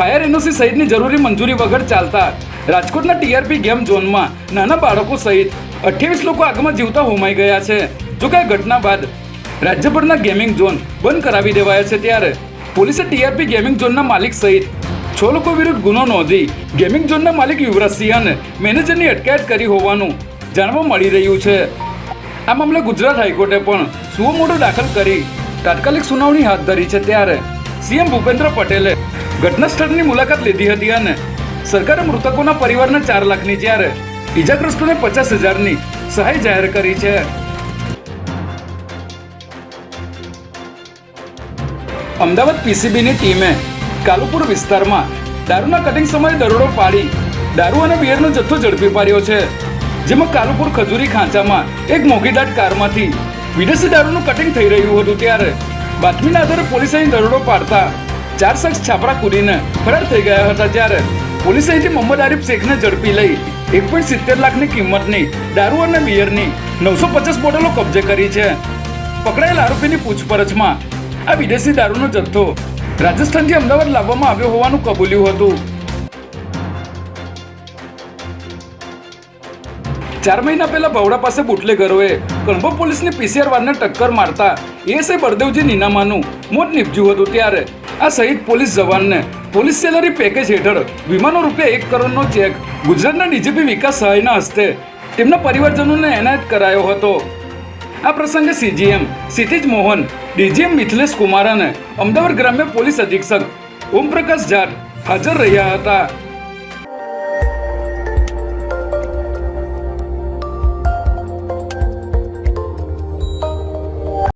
Fire NOC સહિતની જરૂરી મંજૂરી વગર ચાલતા રાજકોટના ટીઆરપી ગેમ ઝોનમાં નાના બાળકો સહિત અઠ્યાવીસ લોકો આગમાં જીવતા હોમાઈ ગયા છે. જોકે આ ઘટના બાદ રાજ્યભરના ગેમિંગ ઝોન બંધ કરાવી દેવાયા છે ત્યારે પોલીસે ટીઆરપી ગેમિંગ ઝોનના માલિક સહિત છ લોકો વિરુદ્ધ ગુનો નોંધી ગેમિંગ ઝોનના માલિક યુવરાજસિંહ અને મેનેજરની અટકાયત કરી હોવાનું જાણવા મળી રહ્યું છે. આ મામલે ગુજરાત હાઈકોર્ટે પણ સુઓ મોટો દાખલ કરી તાત્કાલિક સુનાવણી હાથ ધરી છે ત્યારે સીએમ ભૂપેન્દ્ર પટેલે ઘટના સ્થળની મુલાકાત લીધી હતી અને સરકારે મૃતકોના પરિવારને ચાર લાખની જ્યારે ઈજાગ્રસ્તોને પચાસ હજારની સહાય જાહેર કરી છે. અમદાવાદ પીસીબીની ટીમે કાલુપુર વિસ્તારમાં દારૂના કટિંગ સમયે દરોડો પાડી દારૂ અને બિયરનો જથ્થો ઝડપી પાડ્યો છે. જેમાં કાલુપુર ખજૂરી ખાંચામાં એક મોઘીદાટ કારમાંથી વિદેશી દારૂનું કટિંગ થઈ રહ્યું હતું ત્યારે બાતમીના આધારે પોલીસે દરોડો પાડતા ચાર શખ્સ છાપરા કુદીને ફરાર થઈ ગયા હતા જ્યારે પોલીસે અહીંથી મોહમ્મદ આરિફ શેખને ઝડપી લઈ એક પોઈન્ટ સિત્તેર લાખની કિંમતની દારૂ અને બિયરની નવસો પચાસ બોટલો કબજે કરી છે. પકડાયેલ આરોપીની પૂછપરછમાં આ વિદેશી દારૂનો જથ્થો રાજસ્થાનથી અમદાવાદ લાવવામાં આવ્યો હોવાનું કબૂલ્યું હતું. ચાર મહિના પહેલા ભવડા પાસે બુટલેગરોએ કણભો પોલીસની પીસીઆર વારને ટક્કર મારતા એએસઆઈ બળદેવજી નીનામાનું મોત નીપજ્યું હતું ત્યારે આ શહીદ પોલીસ જવાનને પોલીસ સેલરી પેકેજ હેઠળ વીમાનો રૂપિયા એક કરોડનો ચેક ગુજરાતના ડીજીપી વિકાસ સહાયના હસ્તે તેમના પરિવારજનોને એનાયત કરાયો હતો. આ પ્રસંગે સીજીએમ સીતિજ મોહન, ડીજીએમ મિથિલેશ કુમાર અને અમદાવાદ ગ્રામ્ય પોલીસ અધિક્ષક ઓમપ્રકાશ જાટ હાજર રહ્યા હતા.